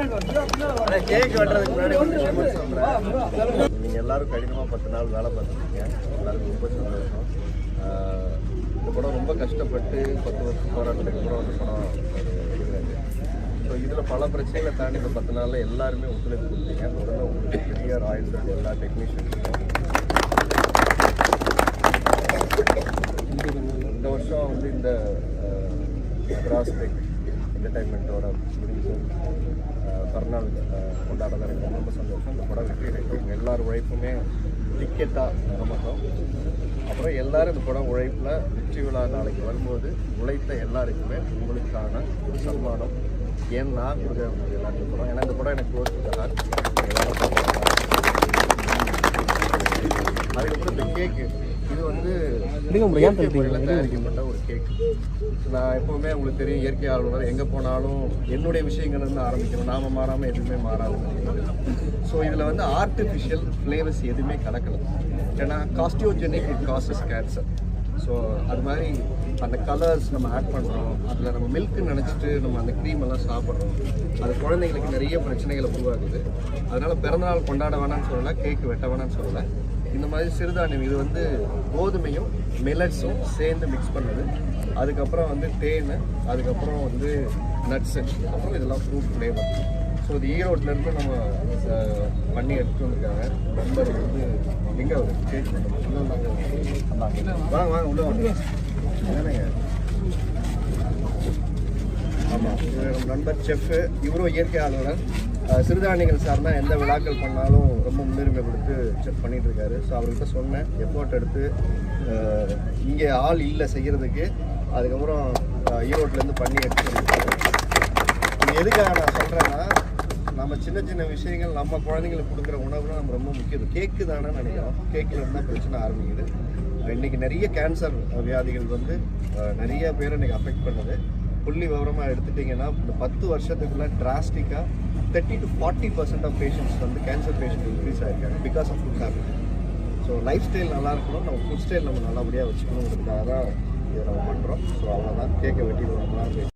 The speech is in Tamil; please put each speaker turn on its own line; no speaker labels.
கேக் வெட்டுறதுக்கு முன்னாடி ஒரு விஷயம் சொல்றேன் நீங்க எல்லாரும் கடினமா பத்து நாள் வேலை பார்த்துருக்கீங்க எல்லாருக்கும் ரொம்ப சந்தோஷம். இந்த படம் ரொம்ப கஷ்டப்பட்டு பத்து வருஷம் போராட்டத்துக்கு அப்புறம் வந்து படம் இதில் பல பிரச்சனைகளை தாண்டி இந்த பத்து நாளில் எல்லாருமே ஒத்துழைப்பு கொடுத்தீங்க. முதல்ல உங்களுக்கு பெரிய ராயல்ஸ் எல்லா டெக்னீஷியன்ஸும் இந்த வருஷம் வந்து இந்த கிராஸ்பெக் என்டர்டைன்மெண்ட்டோட முடிஞ்சு பிறநாள் அஹ், கொண்டாடுறது எனக்கு ரொம்ப சந்தோஷம். இந்த படம் வெற்றி எல்லார் உழைப்புமே டிக்கெட்டாக நமக்கும். அப்புறம் எல்லோரும் இந்த படம் உழைப்பில் வெற்றி விழா நாளைக்கு வரும்போது உழைத்த எல்லாருக்குமே உங்களுக்கான சன்மானம். ஏன் நான் கொடுக்குற எல்லாருக்கும் படம் ஏன்னா இந்த படம் எனக்கு க்ளோஸ் கொடுத்தார் அதுக்கப்புறம் இந்த கேக்கு தயாரிக்கப்பட்ட ஒரு கேக். நான் எப்பவுமே உங்களுக்கு தெரியும் இயற்கை ஆளுநர் எங்கே போனாலும் என்னுடைய விஷயங்கள் இருந்து ஆரம்பிக்கணும். நாம மாறாமல் எதுவுமே மாறாது. ஸோ இதில் வந்து ஆர்டிஃபிஷியல் ஃப்ளேவர்ஸ் எதுவுமே கலக்கல. ஏன்னா carcinogenic it causes cancer so அது மாதிரி அந்த கலர்ஸ் நம்ம ஆட் பண்ணுறோம் அதில் நம்ம மில்க் நினச்சிட்டு நம்ம அந்த க்ரீம் எல்லாம் சாப்பிட்றோம். அது குழந்தைங்களுக்கு நிறைய பிரச்சனைகளை உருவாக்குது அதனால பிறந்தநாள் கொண்டாட வேணாம்னு சொல்லலை கேக் வெட்ட வேணாம்னு சொல்லலை. இந்த மாதிரி சிறுதானியம் இது வந்து கோதுமையும் மில்லட்ஸும் சேர்ந்து மிக்ஸ் பண்ணது. அதுக்கப்புறம் வந்து தேன் அதுக்கப்புறம் வந்து நட்ஸு அப்புறம் இதெல்லாம் ஃப்ரூட் ஃப்ளேவர் ஸோ இது ஈரோட்லேருந்து நம்ம பண்ணி எடுத்துகிட்டு வந்திருக்காங்க. நண்பர் வந்து எங்கே அவர் கேக் வாங்க வாங்க உள்ள வாங்க. என்னங்க? ஆமாம் இவர் நம்ம நண்பர் செஃப்பு இவரும் இயற்கை ஆளுநர். சிறுதானியங்கள் சார்ந்தால் எந்த விழாக்கள் பண்ணாலும் ரொம்ப முன்னுரிமை கொடுத்து செஃப் பண்ணிட்டு இருக்காரு. ஸோ அவர்கிட்ட சொன்னேன் எஃபோர்ட் எடுத்து இங்கே ஆள் இல்லை செய்கிறதுக்கு அதுக்கப்புறம் ஈரோட்லேருந்து பண்ணி எடுத்து எதுக்காக நான் சொல்கிறேன்னா நம்ம சின்ன சின்ன விஷயங்கள் நம்ம குழந்தைங்களுக்கு கொடுக்குற உணவுலாம் நம்ம ரொம்ப முக்கியம். கேக்கு தானே நினைக்கிறோம். கேக்கில் இருந்தால் பிரச்சனை ஆரம்பிக்குது. இன்னைக்கு நிறைய கேன்சர் வியாதிகள் வந்து நிறைய பேர் இன்னைக்கு அஃபெக்ட் பண்ணுது. புள்ளி விவரமாக எடுத்துட்டிங்கன்னா இந்த பத்து வருஷத்துக்குள்ள டிராஸ்டிக்காக thirty to forty percent of patients வந்து cancer patient increase ஆகிருக்காங்க because of food habit so lifestyle நல்லா இருக்கணும். நம்ம ஃபுட் ஸ்டைல் நம்ம நல்லபடியாக வச்சுக்கணுங்கிறதுக்காக தான் இதை நம்ம பண்ணுறோம் ஸோ அவ்வளோதான் கேட்க வெட்டி ரொம்ப